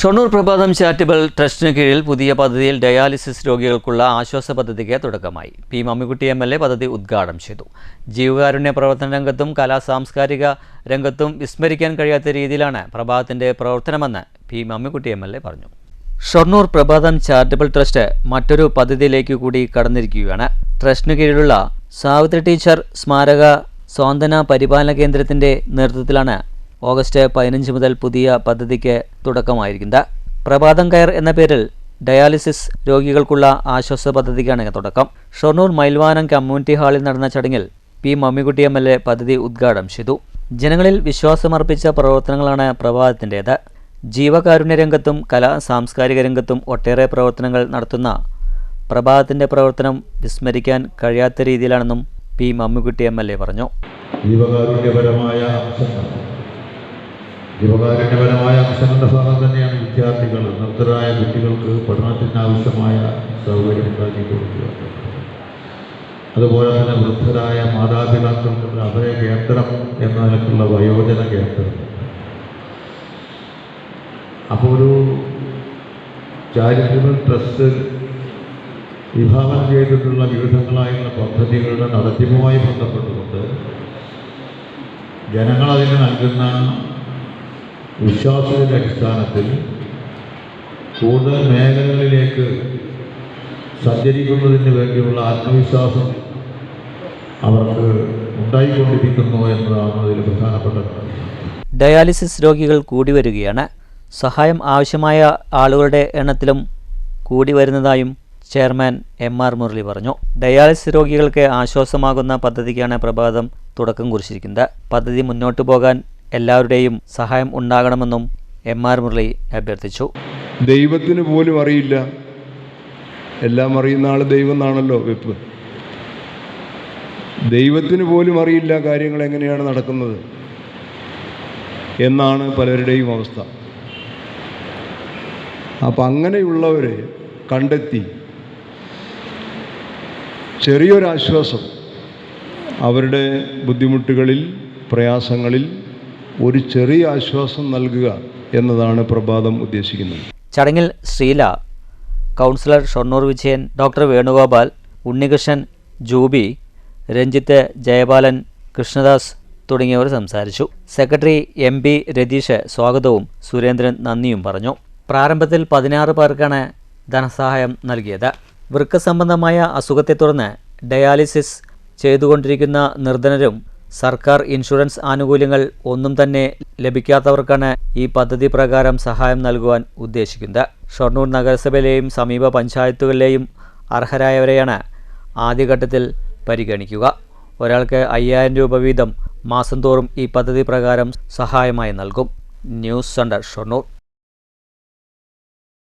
ഷൊർണൂർ പ്രഭാതം ചാരിറ്റബിൾ ട്രസ്റ്റിന് കീഴിൽ പുതിയ പദ്ധതിയിൽ ഡയാലിസിസ് രോഗികൾക്കുള്ള ആശ്വാസ പദ്ധതിക്ക് തുടക്കമായി. P Mammikutty M L A പദ്ധതി ഉദ്ഘാടനം ചെയ്തു. ജീവകാരുണ്യ പ്രവർത്തന രംഗത്തും കലാ സാംസ്കാരിക രംഗത്തും വിസ്മരിക്കാൻ കഴിയാത്ത രീതിയിലാണ് പ്രഭാതത്തിന്റെ പ്രവർത്തനമെന്ന് P Mammikutty M L A പറഞ്ഞു. ഷൊർണൂർ പ്രഭാതം ചാരിറ്റബിൾ ട്രസ്റ്റ് മറ്റൊരു പദ്ധതിയിലേക്ക് കൂടി കടന്നിരിക്കുകയാണ്. ട്രസ്റ്റിന് കീഴിലുള്ള സാവിത്രി ടീച്ചർ സ്മാരക സ്വാന്തന പരിപാലന കേന്ദ്രത്തിന്റെ നേതൃത്വത്തിലാണ് ഓഗസ്റ്റ് പതിനഞ്ച് മുതൽ പുതിയ പദ്ധതിക്ക് തുടക്കമായിരിക്കുന്നത് പ്രഭാതം കയർ എന്ന പേരിൽ ഡയാലിസിസ് രോഗികൾക്കുള്ള ആശ്വാസ പദ്ധതിക്കാണ് തുടക്കം. ഷൊർണൂർ മൈൽവാനം കമ്മ്യൂണിറ്റി ഹാളിൽ നടന്ന ചടങ്ങിൽ P Mammikutty M L A പദ്ധതി ഉദ്ഘാടനം ചെയ്തു. ജനങ്ങളിൽ വിശ്വാസമർപ്പിച്ച പ്രവർത്തനങ്ങളാണ് പ്രഭാതത്തിന്റേത്. ജീവകാരുണ്യ രംഗത്തും കലാ സാംസ്കാരിക രംഗത്തും ഒട്ടേറെ പ്രവർത്തനങ്ങൾ നടത്തുന്ന പ്രഭാതത്തിന്റെ പ്രവർത്തനം വിസ്മരിക്കാൻ കഴിയാത്ത രീതിയിലാണെന്നും P Mammikutty M L A പറഞ്ഞു. ജീവകാരുണ്യപരമായ ജീവകാരുണ്യപരമായ അംശങ്ങളുടെ ഭാഗം തന്നെയാണ് വിദ്യാർത്ഥികൾ. നിർദ്ധരായ കുട്ടികൾക്ക് പഠനത്തിന് ആവശ്യമായ സൗകര്യം ഉണ്ടാക്കി കൊടുക്കുക. അതുപോലെ തന്നെ വൃദ്ധരായ മാതാപിതാക്കൾക്ക് അഭയ കേന്ദ്രം എന്ന നിലക്കുള്ള വയോജന കേന്ദ്രം. അപ്പോൾ ഒരു ചാരിറ്റബിൾ ട്രസ്റ്റ് വിഭാവനം ചെയ്തിട്ടുള്ള വിവിധങ്ങളായുള്ള പദ്ധതികളുടെ നടത്തിപ്പുമായി ബന്ധപ്പെട്ടുകൊണ്ട് ജനങ്ങളതിന് നൽകുന്ന വിശ്വാസത്തിന്റെ അടിസ്ഥാനത്തിൽ കൂടുതൽ മേഖലകളിലേക്ക് സഞ്ചരിക്കുന്നതിന് വേണ്ടിയുള്ള ആത്മവിശ്വാസം അവർക്ക് ഉണ്ടായിക്കൊണ്ടിരിക്കുന്നു എന്നതാണ് അതിൽ പ്രധാനപ്പെട്ട ഡയാലിസിസ് രോഗികൾ കൂടി വരികയാണ്. സഹായം ആവശ്യമായ ആളുകളുടെ എണ്ണത്തിലും കൂടി വരുന്നതായും ചെയർമാൻ എം ആർ മുരളി പറഞ്ഞു. ഡയാലിസിസ് രോഗികൾക്ക് ആശ്വാസമാകുന്ന പദ്ധതിക്കാണ് പ്രഭാതം തുടക്കം കുറിച്ചിരിക്കുന്നത്. പദ്ധതി മുന്നോട്ടു പോകാൻ എല്ലാവരുടെയും സഹായം ഉണ്ടാകണമെന്നും എം ആർ മുരളി അഭ്യർത്ഥിച്ചു. ദൈവത്തിന് പോലും അറിയില്ല. എല്ലാം അറിയുന്ന ആൾ ദൈവം എന്നാണല്ലോ വെപ്പ്. ദൈവത്തിന് പോലും അറിയില്ല കാര്യങ്ങൾ എങ്ങനെയാണ് നടക്കുന്നത് എന്നാണ് പലരുടെയും അവസ്ഥ. അപ്പം അങ്ങനെയുള്ളവരെ കണ്ടെത്തി ചെറിയൊരാശ്വാസം അവരുടെ ബുദ്ധിമുട്ടുകളിൽ പ്രയാസങ്ങളിൽ ഒരു ചെറിയ ആശ്വാസം നൽകുക എന്നതാണ് പ്രഭാതം ഉദ്ദേശിക്കുന്നത്. ചടങ്ങിൽ ശ്രീല കൗൺസിലർ ഷൊർണൂർ വിജയൻ ഡോക്ടർ വേണുഗോപാൽ ഉണ്ണികൃഷ്ണൻ ജൂബി രഞ്ജിത്ത് ജയപാലൻ കൃഷ്ണദാസ് തുടങ്ങിയവർ സംസാരിച്ചു. സെക്രട്ടറി എം പി രതീഷ് സ്വാഗതവും സുരേന്ദ്രൻ നന്ദിയും പറഞ്ഞു. പ്രാരംഭത്തിൽ പതിനാറ് പേർക്കാണ് ധനസഹായം നൽകിയത്. വൃക്ക സംബന്ധമായ അസുഖത്തെ തുടർന്ന് ഡയാലിസിസ് ചെയ്തുകൊണ്ടിരിക്കുന്ന നിർധനരും സർക്കാർ ഇൻഷുറൻസ് ആനുകൂല്യങ്ങൾ ഒന്നും തന്നെ ലഭിക്കാത്തവർക്കാണ് ഈ പദ്ധതി പ്രകാരം സഹായം നൽകുവാൻ ഉദ്ദേശിക്കുന്നത്. ഷൊർണൂർ നഗരസഭയിലെയും സമീപ പഞ്ചായത്തുകളിലെയും അർഹരായവരെയാണ് ആദ്യഘട്ടത്തിൽ പരിഗണിക്കുക. ഒരാൾക്ക് അയ്യായിരം രൂപ വീതം മാസം തോറും ഈ പദ്ധതി പ്രകാരം സഹായമായി നൽകും. News centre Shoranur.